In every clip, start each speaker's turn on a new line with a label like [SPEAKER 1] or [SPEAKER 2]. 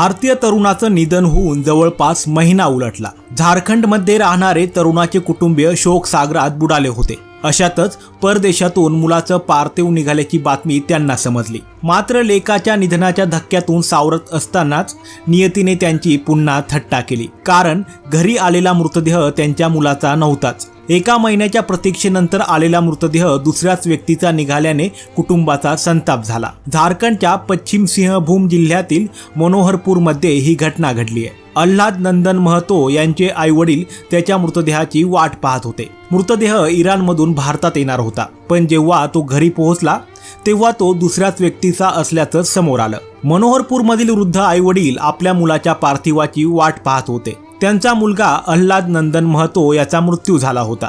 [SPEAKER 1] भारतीय तरुणाचं निधन होऊन जवळपास महिना उलटला. झारखंडमध्ये राहणारे तरुणाचे कुटुंबीय शोक सागरात बुडाले होते. अशातच परदेशातून मुलाचं पार्थिव निघाल्याची बातमी त्यांना समजली. मात्र लेकाच्या निधनाच्या धक्क्यातून सावरत असतानाच नियतीने त्यांची पुन्हा थट्टा केली. कारण घरी आलेला मृतदेह त्यांच्या मुलाचा नव्हताच. एका महिन्याच्या प्रतीक्षेनंतर आलेला मृतदेह दुसऱ्याच व्यक्तीचा निघाल्याने कुटुंबाचा संताप झाला. झारखंडच्या पश्चिम सिंहभूम जिल्ह्यातील मनोहरपूरमध्ये ही घटना घडली आहे. अल्हाद नंदन महतो यांचे आईवडील त्याच्या मृतदेहाची वाट पाहत होते. मृतदेह इराणमधून भारतात येणार होता पण जेव्हा तो घरी पोहोचला तेव्हा तो दुसऱ्याच व्यक्तीचा असल्याचं समोर आलं. मनोहरपूरमधील वृद्ध आईवडील आपल्या मुलाच्या पार्थिवाची वाट पाहत होते. त्यांचा मुलगा अल्हाद नंदन महतो याचा मृत्यू झाला होता.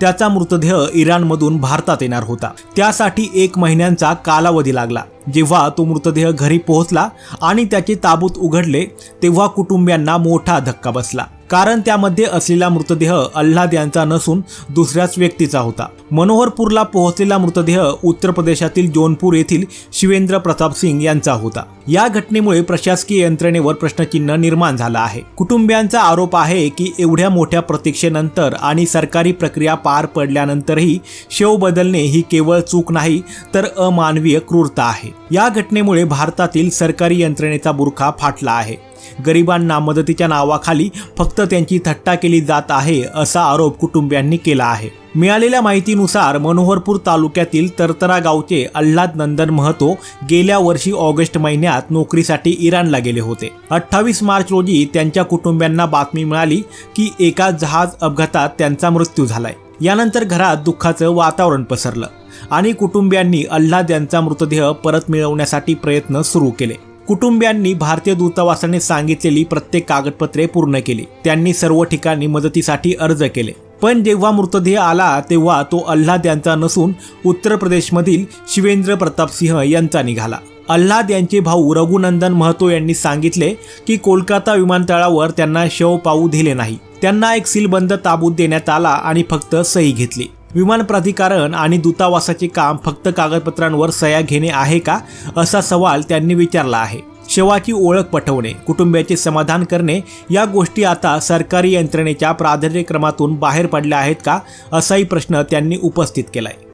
[SPEAKER 1] त्याचा मृतदेह इराणमधून भारतात येणार होता. त्यासाठी एक महिन्यांचा कालावधी लागला. जेव्हा तो मृतदेह घरी पोहोचला आणि त्याचे ताबूत उघडले तेव्हा कुटुंबियांना मोठा धक्का बसला. कारण त्यामध्ये असलेला मृतदेह अल्हाद यांचा नसून दुसऱ्याच व्यक्तीचा होता. मनोहरपूरला पोहोचलेला मृतदेह उत्तर प्रदेशातील जौनपूर येथील शिवेंद्र प्रताप सिंग यांचा होता. या घटनेमुळे प्रशासकीय यंत्रणेवर प्रश्नचिन्ह निर्माण झालं आहे. कुटुंबियांचा आरोप आहे की एवढ्या मोठ्या प्रतीक्षेनंतर आणि सरकारी प्रक्रिया पार पडल्यानंतरही शेव बदलणे ही केवळ चूक नाही तर अमानवीय क्रूरता आहे. या घटनेमुळे भारतातील सरकारी यंत्रणेचा बुरखा फाटला आहे. गरिबांना मदतीच्या नावाखाली फक्त त्यांची थट्टा केली जात आहे असा आरोप कुटुंबियांनी केला आहे. मिळालेल्या माहितीनुसार मनोहरपूर तालुक्यातील तरतरा गावचे अल्हाद नंदन महतो गेल्या वर्षी ऑगस्ट महिन्यात नोकरीसाठी इराणला गेले होते. अठ्ठावीस मार्च रोजी त्यांच्या कुटुंबियांना बातमी मिळाली की एका जहाज अपघातात त्यांचा मृत्यू झालाय. यानंतर घरात दुःखाचं वातावरण पसरलं आणि कुटुंबियांनी अल्हाद यांचा मृतदेह परत मिळवण्यासाठी प्रयत्न सुरू केले. कुटुंबियांनी भारतीय दूतावासाने सांगितलेली प्रत्येक कागदपत्रे पूर्ण केली. त्यांनी सर्व ठिकाणी मदतीसाठी अर्ज केले. पण जेव्हा मृतदेह आला तेव्हा तो अल्हाद यांचा नसून उत्तर प्रदेशमधील शिवेंद्र प्रताप सिंह यांचा निघाला. अल्हाद यांचे भाऊ रघुनंदन महतो यांनी सांगितले की कोलकाता विमानतळावर त्यांना शव पाऊ दिले नाही. त्यांना एक सीलबंद ताबूत देण्यात आला आणि फक्त सही घेतली. विमान प्राधिकरण आणि दूतावासाचे काम फक्त कागदपत्रांवर सह्या घेणे आहे का असा सवाल त्यांनी विचारला आहे. शवाची ओळख पटवणे कुटुंबियाचे समाधान करणे या गोष्टी आता सरकारी यंत्रणेच्या प्राधान्यक्रमातून बाहेर पडल्या आहेत का असाही प्रश्न त्यांनी उपस्थित केलाय.